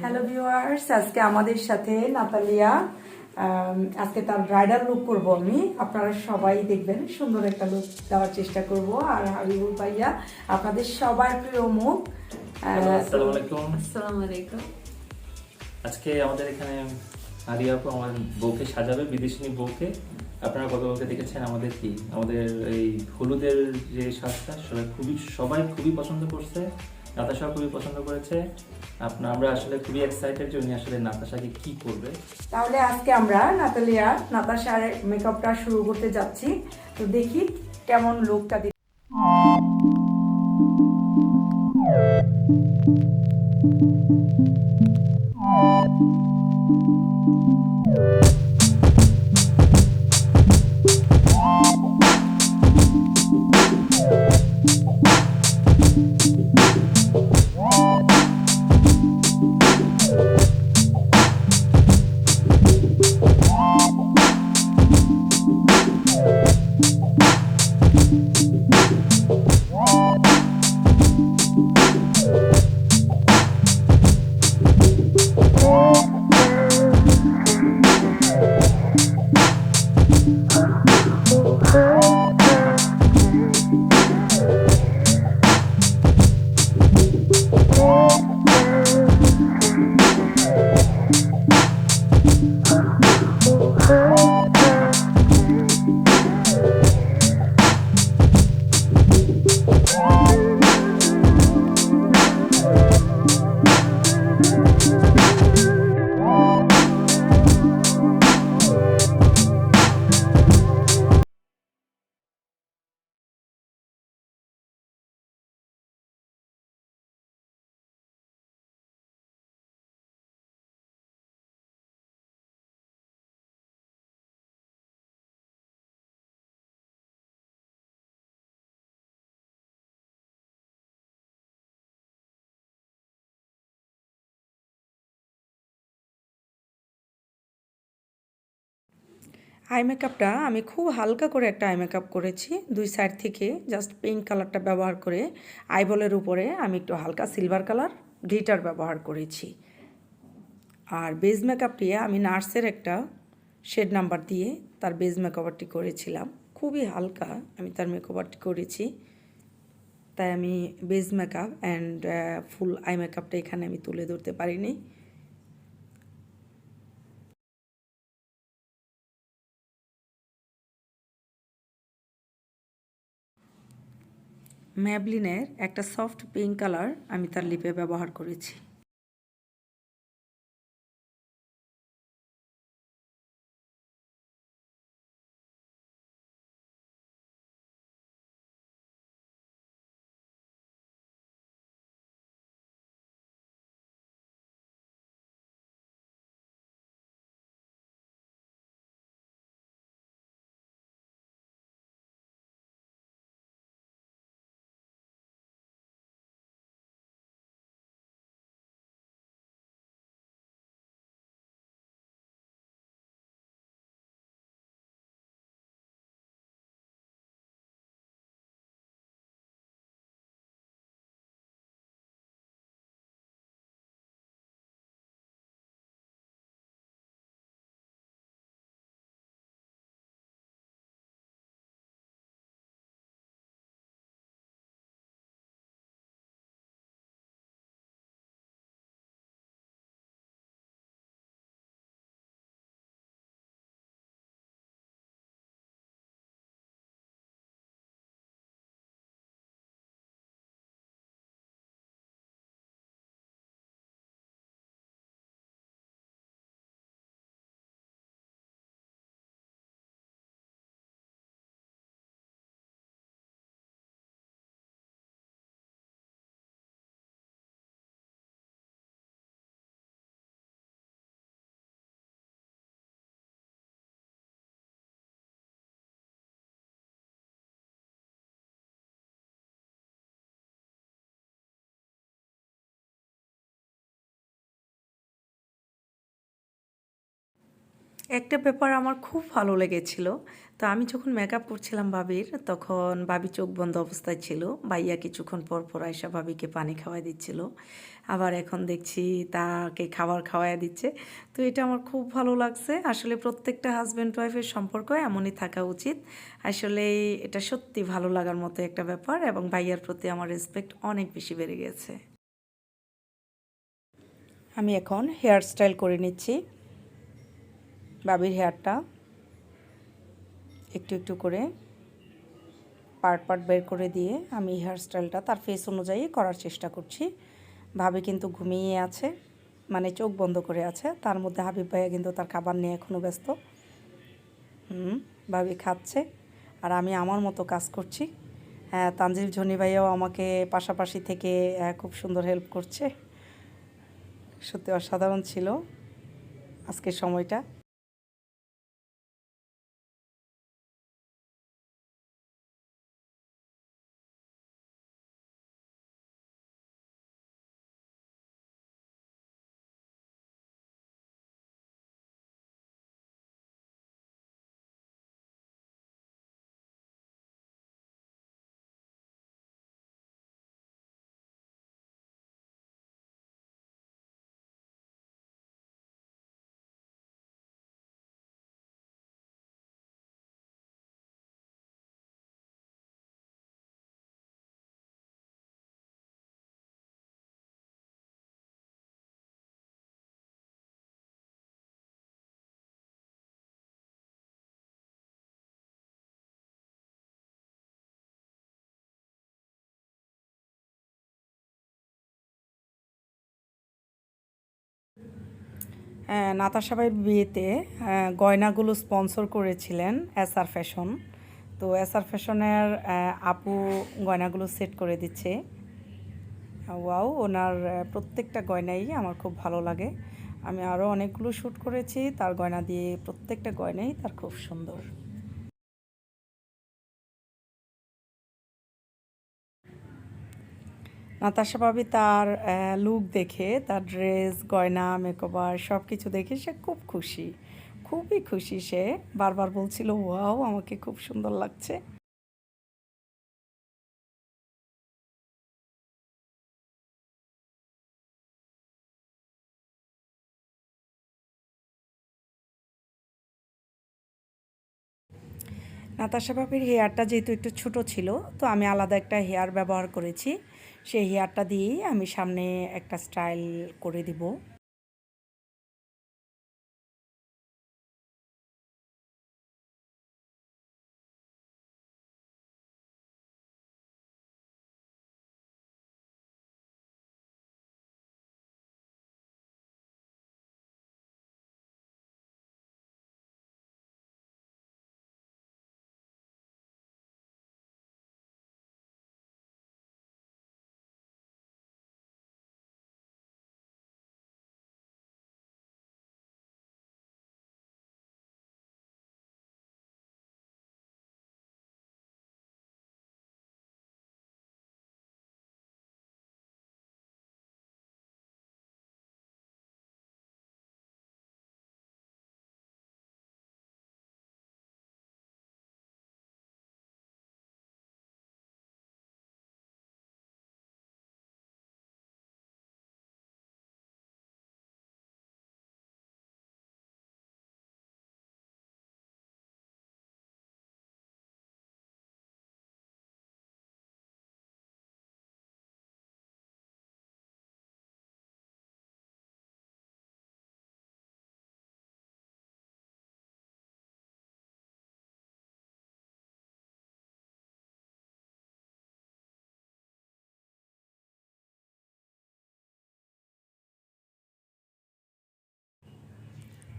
Hello viewers আজকে আমাদের সাথে নাতালিয়া আজকে তার ব্রাইডাল লুক করব আমি। আপনারা সবাই দেখবেন সুন্দর একটা লুক দেওয়ার চেষ্টা করব। আর হাবিবুল ভাইয়া আপনাদের সবার প্রিয় মুখ। আসসালামু আলাইকুম। আসসালামু আলাইকুম। আজকে আমাদের এখানে আরিয়া আপু আমার বউকে সাজাবে বিদেশিনী বউকে। আপনারা গতকালকে দেখেছেন আমাদের কি? আমাদের এই হলুদের যে সাজটা সবাই খুবই সবাই খুবই পছন্দ করছে। নাতাশা খুবই পছন্দ করেছে। আপনার আমরা আসলে খুবই এক্সাইটেড যে উনি আসলে নাতাশাকে কি করবে। তাহলে আজকে আমরা নাতালিয়া, নাতাশার মেকআপটা শুরু করতে যাচ্ছি। তো দেখি কেমন লুকটা দিতে আই মেকআপটা আমি খুব হালকা করে একটা আই মেকআপ করেছি, দুই সাইড থেকে জাস্ট পিঙ্ক কালারটা ব্যবহার করে। আইবলের উপরে আমি একটু হালকা সিলভার কালার গ্লিটার ব্যবহার করেছি। আর বেজ মেকআপটি আমি নার্সের একটা শেড নাম্বার দিয়ে তার বেজ মেকওভারটি করেছিলাম। খুবই হালকা আমি তার মেকওভারটি করেছি। তাই আমি base makeup and full eye মেকআপটা এখানে আমি তুলে ধরতে পারিনি। ম্যাবলিনের একটা সফট পিঙ্ক কালার আমি তার লিপে ব্যবহার করেছি। একটা ব্যাপার আমার খুব ভালো লেগেছিল। তো আমি যখন মেকআপ করছিলাম ভাবির, তখন ভাবি চোখ বন্ধ অবস্থায় ছিল। ভাইয়া কিছুক্ষণ পর পর আয়সা ভাবিকে পানি খাওয়াই দিচ্ছিল। আবার এখন দেখছি তাকে খাবার খাওয়াই দিচ্ছে। তো এটা আমার খুব ভালো লাগছে। আসলে প্রত্যেকটা হাজব্যান্ড ওয়াইফের সম্পর্ক এমনই থাকা উচিত। আসলে এটা সত্যি ভালো লাগার মতো একটা ব্যাপার এবং ভাইয়ার প্রতি আমার রেসপেক্ট অনেক বেশি বেড়ে গেছে। আমি এখন হেয়ার স্টাইল করে নিচ্ছি। বাবির হেয়ারটা একটু একটু করে পার্ট পার্ট বের করে দিয়ে আমি হেয়ার স্টাইলটা তার ফেস অনুযায়ী করার চেষ্টা করছি। ভাবি কিন্তু ঘুমিয়ে আছে মানে চোখ বন্ধ করে আছে। তার মধ্যে হাবিব ভাইয়া কিন্তু তার খাবার নিয়ে এখনও ব্যস্ত। হুম, ভাবি খাচ্ছে আর আমি আমার মতো কাজ করছি। হ্যাঁ তানজিল ঝনি ভাইয়াও আমাকে পাশাপাশি থেকে খুব সুন্দর হেল্প করছে। সত্যি অসাধারণ ছিল আজকের সময়টা। হ্যাঁ, বিয়েতে গয়নাগুলো স্পন্সর করেছিলেন এস আর ফ্যাশন তো এস আর ফ্যাশনের আপু গয়নাগুলো সেট করে দিচ্ছে। ওয়াও ওনার প্রত্যেকটা গয়নাই আমার খুব ভালো লাগে। আমি আরও অনেকগুলো শ্যুট করেছি তার গয়না দিয়ে প্রত্যেকটা গয়নাই তার খুব সুন্দর। নাতাশা ভাবি তার লুক দেখে, তার ড্রেস গয়না মেকওভার সব কিছু দেখে সে খুব খুশি। খুবই খুশি সে। বারবার বলছিল ওয়াও আমাকে খুব সুন্দর লাগছে। নাতাশা ভাবির হেয়ারটা যেহেতু একটু ছোট ছিল, তো আমি আলাদা একটা হেয়ার ব্যবহার করেছি। সেই হেয়ারটা দিয়েই আমি সামনে একটা স্টাইল করে দিব।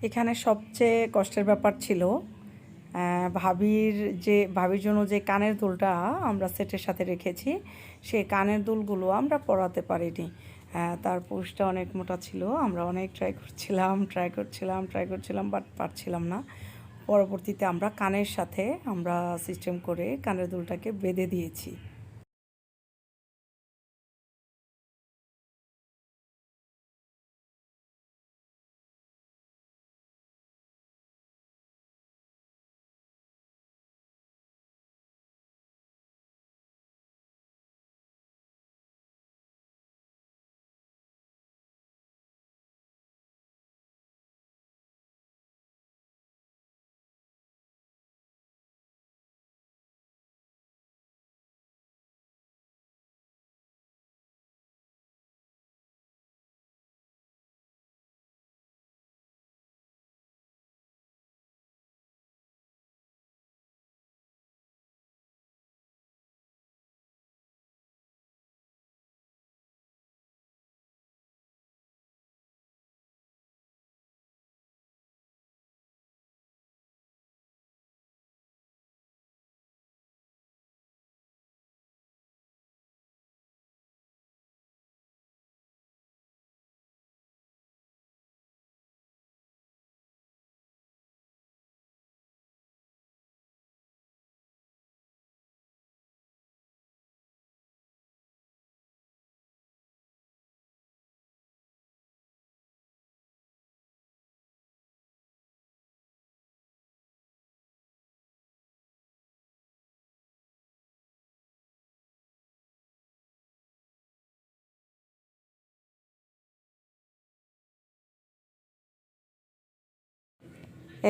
এখানে সবচেয়ে কষ্টের ব্যাপার ছিল ভাবির যে, ভাবির জন্য যে কানের দুলটা আমরা সেটের সাথে রেখেছি, সেই কানের দুলগুলো আমরা পরাতে পারিনি। তার পুরুষটা অনেক মোটা ছিল, আমরা অনেক ট্রাই করছিলাম ট্রাই করছিলাম ট্রাই করছিলাম বাট পারছিলাম না। পরবর্তীতে আমরা কানের সাথে আমরা সিস্টেম করে কানের দুলটাকে বেঁধে দিয়েছি।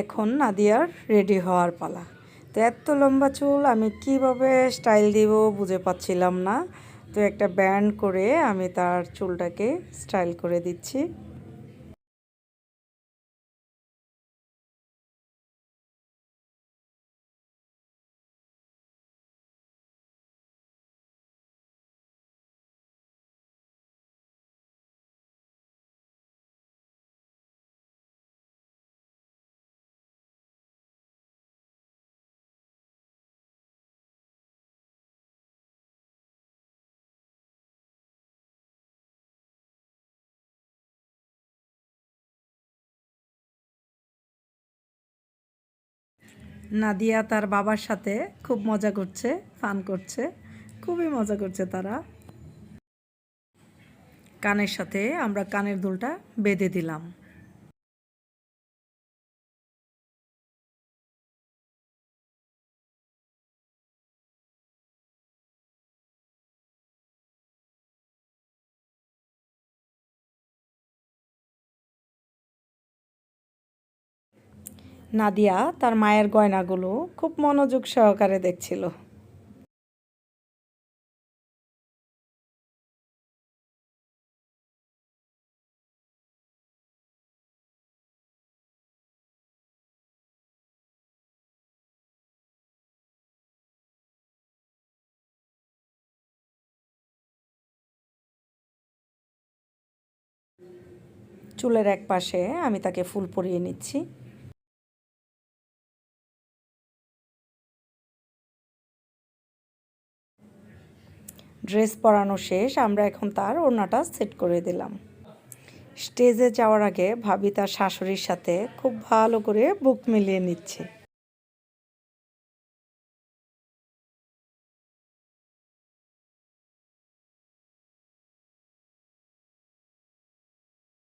এখন নাদিয়ার রেডি হওয়ার পালা। তো এত লম্বা চুল, আমি কীভাবে স্টাইল দিব বুঝে পাচ্ছিলাম না। তো একটা ব্যান্ড করে আমি তার চুলটাকে স্টাইল করে দিচ্ছি। নাদিয়া তার বাবার সাথে খুব মজা করছে ফান করছে, খুবই মজা করছে তারা। কানের সাথে আমরা কানের দুলটা বেঁধে দিলাম। নাদিয়া তার মায়ের গয়নাগুলো খুব মনোযোগ সহকারে দেখছিল। চুলের এক পাশে আমি তাকে ফুল পরিয়ে নিচ্ছি। ড্রেস পরানো শেষ, আমরা এখন তার ওড়নাটা সেট করে দিলাম। স্টেজে যাওয়ার আগে ভাবি তার শাশুড়ির সাথে খুব ভালো করে বুক মিলিয়ে নিচ্ছে।